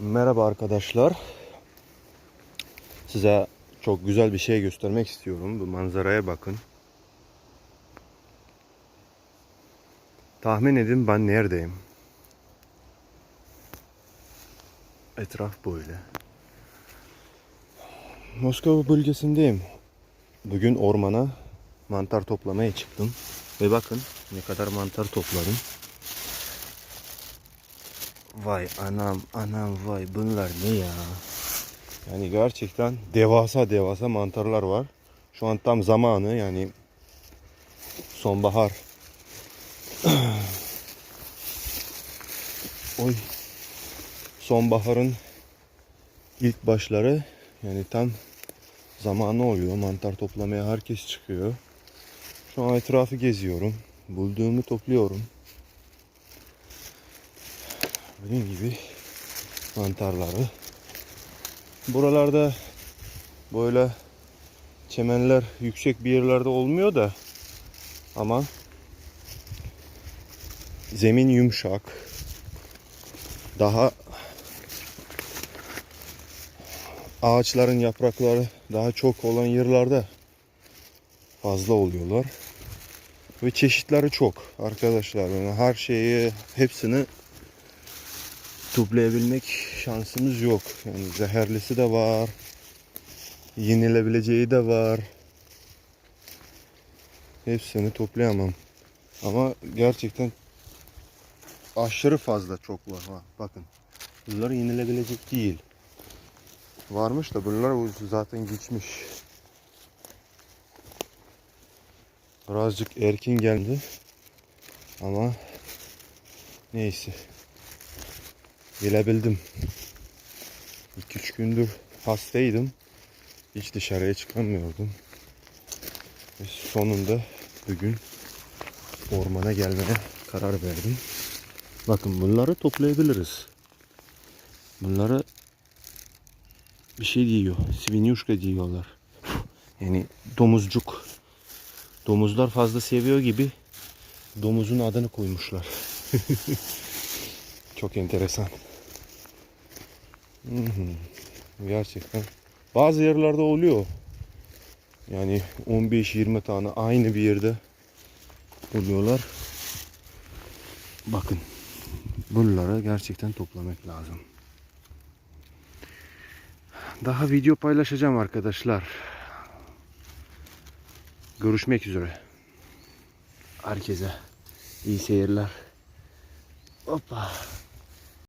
Merhaba arkadaşlar. Size çok güzel bir şey göstermek istiyorum. Bu manzaraya bakın. Tahmin edin ben neredeyim? Etraf böyle. Moskova bölgesindeyim. Bugün ormana mantar toplamaya çıktım. Ve bakın ne kadar mantar topladım. Vay anam anam vay bunlar ne ya? Yani gerçekten devasa devasa mantarlar var. Şu an tam zamanı yani sonbahar. Oy. Sonbaharın ilk başları yani tam zamanı oluyor. Mantar toplamaya herkes çıkıyor. Şu an etrafı geziyorum. Bulduğumu topluyorum. Benim gibi mantarları. Buralarda böyle çemenler yüksek bir yerlerde olmuyor da ama zemin yumuşak. Daha ağaçların yaprakları daha çok olan yerlerde fazla oluyorlar. Ve çeşitleri çok arkadaşlar. Yani her şeyi hepsini toplayabilmek şansımız yok. Yani zehirlisi de var. Yenilebileceği de var. Hepsini toplayamam. Ama gerçekten aşırı fazla çok var. Ha, bakın. Bunlar yenilebilecek değil. Varmış da bunlar zaten geçmiş. Birazcık erkin geldi. Ama neyse. Gelebildim. 2-3 gündür hastaydım. Hiç dışarıya çıkamıyordum. Ve sonunda bugün ormana gelmeye karar verdim. Bakın bunları toplayabiliriz. Bunları bir şey diyor. Svinyuşka diyorlar. Yani domuzcuk. Domuzlar fazla seviyor gibi domuzun adını koymuşlar. Çok enteresan. Gerçekten. Bazı yerlerde oluyor. Yani 15-20 tane aynı bir yerde oluyorlar. Bakın. Bunları gerçekten toplamak lazım. Daha video paylaşacağım arkadaşlar. Görüşmek üzere. Herkese iyi seyirler. Hoppa.